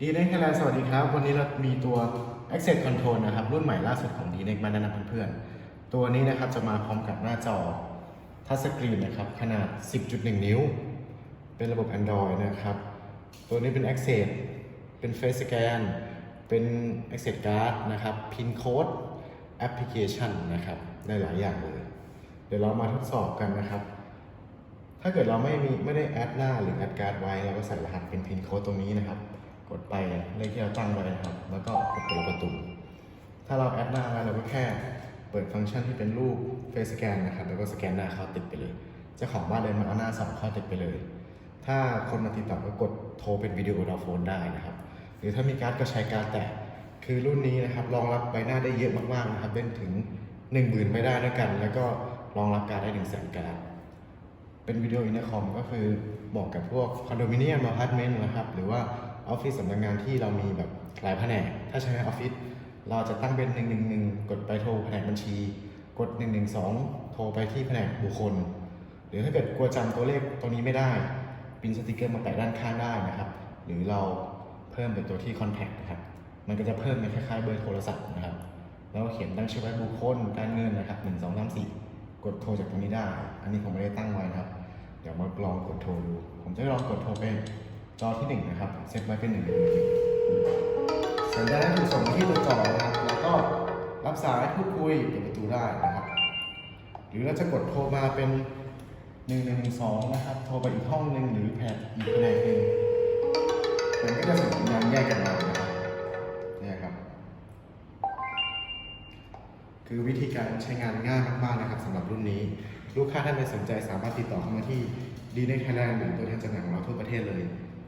ดีเน็กไทยแลนด์สวัสดีครับ วันนี้เรามีตัว Access Control นะครับ รุ่นใหม่ล่าสุดของ d n e x มาแนะนำเพื่อนๆ ตัวนี้นะครับจะมาพร้อมกับหน้าจอทัชสกรีนนะครับ ขนาด 10.1 นิ้ว เป็นระบบ Android นะครับ ตัวนี้เป็น Access เป็น Face Scan เป็น Access Card นะครับ Pin Code Application นะครับได้หลายอย่างเลย เดี๋ยวเรามาทดสอบกันนะครับ ถ้าเกิดเราไม่มีไม่ได้แอดหน้าหรือแอดการ์ดไว้เราก็ใส่รหัสเป็นพินโค้ดตรงนี้นะครับ กดไปเลขที่เราตั้งไว้นะครับ แล้วก็กดเปิดประตูถ้าเราแอดหน้าไว้เราก็แค่เปิดฟังก์ชันที่เป็นรูปเฟซสแกนนะครับ แล้วก็สแกนหน้าเข้าติดไปเลย เจ้าของบ้านเดินมาเอาหน้าสองเข้าติดไปเลย ถ้าคนมาติดต่อก็กดโทรเป็นวิดีโอดอลโฟนได้นะครับ หรือถ้ามีการ์ดก็ใช้การ์ดแต่คือรุ่นนี้นะครับรองรับใบหน้าได้เยอะมากๆนะครับได้ถึง 1 0,000ใบหน้าด้วยกัน แล้วก็รองรับการ์ดได้ถึงแสนการ์ดเป็นวิดีโออินเตอร์คอมก็คือบอกกับพวกคอนโดมิเนียมอพาร์ตเมนต์นะครับ หรือว่า ออฟฟิศสำนักงานที่เรามีแบบหลายแผนก ถ้าใช้ในออฟฟิศเราจะตั้งเป็น111กดไปโทรแผนกบัญชี กด 112 โทรไปที่แผนกบุคคล หรือถ้าเกิดกลัวจำตัวเลขตัวนี้ไม่ได้ปิ้นสติกเกอร์มาแปะด้านข้างได้นะครับ หรือเราเพิ่มเป็นตัวที่คอนแทคนะครับ มันก็จะเพิ่มเป็นคล้ายๆเบอร์โทรศัพท์นะครับ แล้วเขียนตั้งชื่อไว้บุคคลการเงินนะครับหนึ่งสองสามสี่กดโทรจากตรงนี้ได้ อันนี้ผมไม่ได้ตั้งไว้นะครับ เดี๋ยวมาลองกดโทรดู ผมจะลองกดโทรไป จอที่หนึ่งนะครับเซตไว้เป็นหนึ่งหนึ่งหนึ่งสัญญาณถูกส่งมาที่ตัวจอนะครับ แล้วก็รับสายพูดคุยเปิดประตูได้นะครับ หรือเราจะกดโทรมาเป็นหนึ่งหนึ่งสองนะครับ โทรไปอีกห้องหนึ่งหรือแผนอีกแผนกหนึ่งมันก็จะส่งสัญญาณแยกกันมานะครับนี่ครับ คือวิธีการใช้งานง่ายมากๆนะครับสำหรับรุ่นนี้ ลูกค้าท่านใดสนใจสามารถติดต่อเข้ามาที่ดีในไทยแลนด์หรือตัวแทนจำหน่ายของเราทั่วประเทศเลย